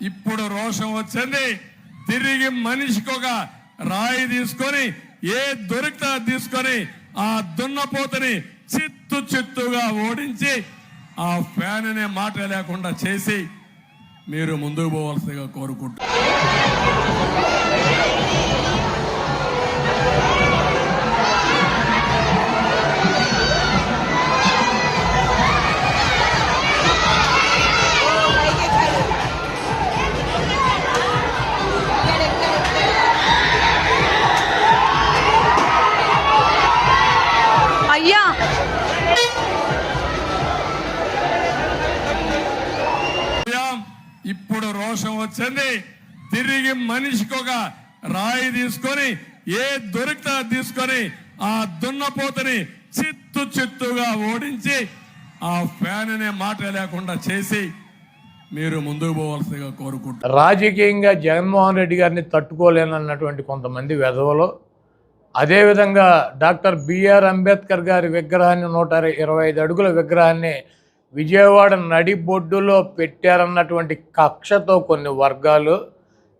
ఇప్పుడు రోషం వచ్చింది. తిరిగి మనిషికి ఒక రాయి తీసుకొని ఏ దొరికితే తీసుకొని ఆ దున్నపోతని చిత్తు చిత్తుగా ఓడించి ఆ ఫ్యాన్ అనే మాట లేకుండా చేసి మీరు ముందుకు పోవాల్సిందిగా కోరుకుంటున్నారు ఇప్పుడు రోషం వచ్చింది. తిరిగి మనిషికి ఒక రాయి తీసుకొని ఏ దొరికితే తీసుకొని ఆ దున్నపోతని చిత్తు చిత్తుగా ఓడించి ఆ ఫ్యాన్ అనే మాట లేకుండా చేసి మీరు ముందుకు పోవాల్సిందిగా కోరుకుంటారు రాజకీయంగా జగన్మోహన్ రెడ్డి గారిని తట్టుకోలేనన్నటువంటి కొంతమంది వెధవలు అదేవిధంగా డాక్టర్ బిఆర్ అంబేద్కర్ గారి విగ్రహాన్ని నూట ఇరవై ఐదు అడుగుల విగ్రహాన్ని విజయవాడ నడిబొడ్డులో పెట్టారన్నటువంటి కక్షతో కొన్ని వర్గాలు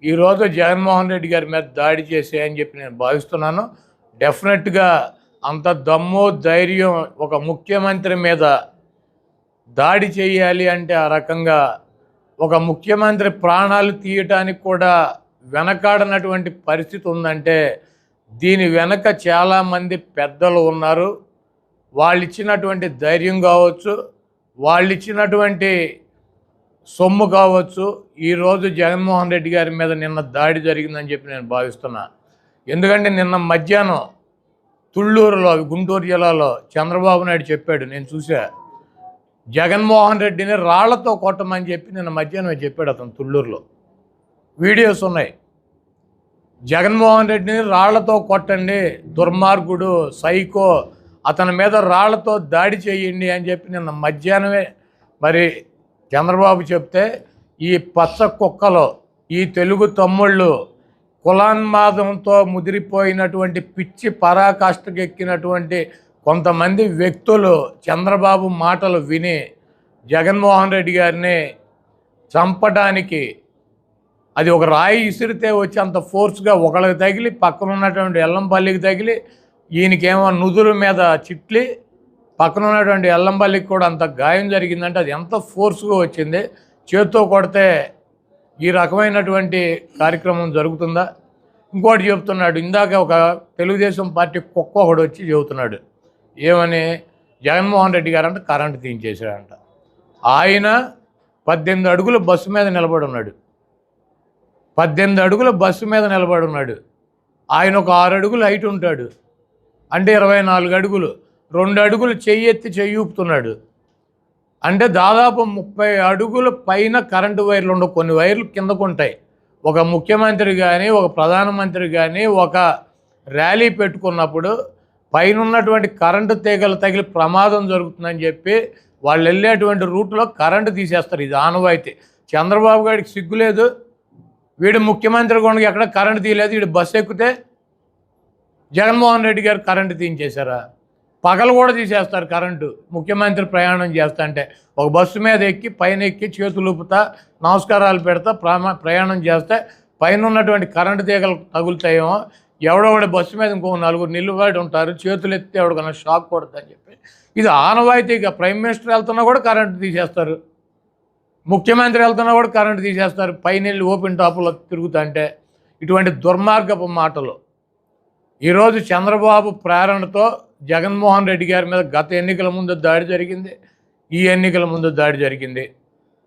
ఈరోజు జగన్మోహన్ రెడ్డి గారి మీద దాడి చేసాయని చెప్పి నేను భావిస్తున్నాను. డెఫినెట్గా అంత దమ్ము ధైర్యం ఒక ముఖ్యమంత్రి మీద దాడి చేయాలి అంటే ఆ రకంగా ఒక ముఖ్యమంత్రి ప్రాణాలు తీయటానికి కూడా వెనకాడనటువంటి పరిస్థితి ఉందంటే దీని వెనక చాలామంది పెద్దలు ఉన్నారు. వాళ్ళు ఇచ్చినటువంటి ధైర్యం కావచ్చు వాళ్ళు ఇచ్చినటువంటి సొమ్ము కావచ్చు ఈరోజు జగన్మోహన్ రెడ్డి గారి మీద నిన్న దాడి జరిగిందని చెప్పి నేను భావిస్తున్నా. ఎందుకంటే నిన్న మధ్యాహ్నం తుళ్ళూరులో గుంటూరు జిల్లాలో చంద్రబాబు నాయుడు చెప్పాడు నేను చూసా జగన్మోహన్ రెడ్డిని రాళ్ళతో కొట్టమని చెప్పి నిన్న మధ్యాహ్నం చెప్పాడు అతను తుళ్ళూరులో. వీడియోస్ ఉన్నాయి. జగన్మోహన్ రెడ్డిని రాళ్ళతో కొట్టండి దుర్మార్గుడు సైకో అతని మీద రాళ్ళతో దాడి చేయండి అని చెప్పి నిన్న మధ్యాహ్నమే మరి చంద్రబాబు చెప్తే ఈ పచ్చ కుక్కలు ఈ తెలుగు తమ్ముళ్ళు కులాన్మాదంతో ముదిరిపోయినటువంటి పిచ్చి పరాకాష్ఠకెక్కినటువంటి కొంతమంది వ్యక్తులు చంద్రబాబు మాటలు విని జగన్మోహన్ రెడ్డి గారిని చంపడానికి అది ఒక రాయి ఇసిరితే వచ్చి అంత ఫోర్స్గా ఒకళ్ళకి తగిలి పక్కన ఉన్నటువంటి ఎల్లంపల్లికి తగిలి ఈయనకేమో నుదురు మీద చిట్లి పక్కన ఉన్నటువంటి ఎల్లంబల్లికి కూడా అంత గాయం జరిగిందంటే అది ఎంత ఫోర్స్గా వచ్చింది. చేత్తో కొడితే ఈ రకమైనటువంటి కార్యక్రమం జరుగుతుందా? ఇంకోటి చెప్తున్నాడు ఇందాక ఒక తెలుగుదేశం పార్టీ కుక్క ఒకడు వచ్చి చెబుతున్నాడు ఏమని జగన్మోహన్ రెడ్డి గారు అంటే కరెంటు తీయించేశాడంట. ఆయన పద్దెనిమిది అడుగుల బస్సు మీద నిలబడి ఉన్నాడు. పద్దెనిమిది అడుగుల బస్సు మీద నిలబడి ఉన్నాడు. ఆయన ఒక ఆరు అడుగులు హైట్ ఉంటాడు. అంటే ఇరవై నాలుగు అడుగులు. రెండు అడుగులు చెయ్యి ఎత్తి అంటే దాదాపు ముప్పై అడుగుల పైన కరెంటు వైర్లు ఉండవు. కొన్ని వైర్లు కిందకు ఉంటాయి ఒక ముఖ్యమంత్రి కానీ ఒక ప్రధానమంత్రి కానీ ఒక ర్యాలీ పెట్టుకున్నప్పుడు పైన ఉన్నటువంటి కరెంటు తీగలు తగిలి ప్రమాదం జరుగుతుందని చెప్పి వాళ్ళు వెళ్ళేటువంటి రూట్లో కరెంటు తీసేస్తారు. ఇది ఆనవాయితీ. చంద్రబాబు గారికి సిగ్గులేదు. వీడు ముఖ్యమంత్రి కొండకి ఎక్కడ కరెంటు తీయలేదు. వీడు బస్సు ఎక్కితే జగన్మోహన్ రెడ్డి గారు కరెంటు తీయించేశారా? పగలు కూడా తీసేస్తారు కరెంటు. ముఖ్యమంత్రి ప్రయాణం చేస్తా అంటే ఒక బస్సు మీద ఎక్కి పైన ఎక్కి చేతులు ఊపుతా నమస్కారాలు పెడతా ప్రమా ప్రయాణం చేస్తే పైన ఉన్నటువంటి కరెంటు తీగలు తగులుతాయేమో. ఎవడో ఒకటి బస్సు మీద ఇంకో నలుగురు నిలుబడి ఉంటారు చేతులు ఎత్తే ఎవడికన్నా షాక్ కొడతా చెప్పి. ఇది ఆనవాయితీగా ప్రైమ్ మినిస్టర్ వెళ్తున్నా కూడా కరెంటు తీసేస్తారు. ముఖ్యమంత్రి వెళ్తున్నా కూడా కరెంటు తీసేస్తారు. పైన వెళ్ళి ఓపెన్ టాపులో తిరుగుతుంటే ఇటువంటి దుర్మార్గపు మాటలు ఈరోజు చంద్రబాబు ప్రేరణతో జగన్మోహన్ రెడ్డి గారి మీద గత ఎన్నికల ముందు దాడి జరిగింది ఈ ఎన్నికల ముందు దాడి జరిగింది.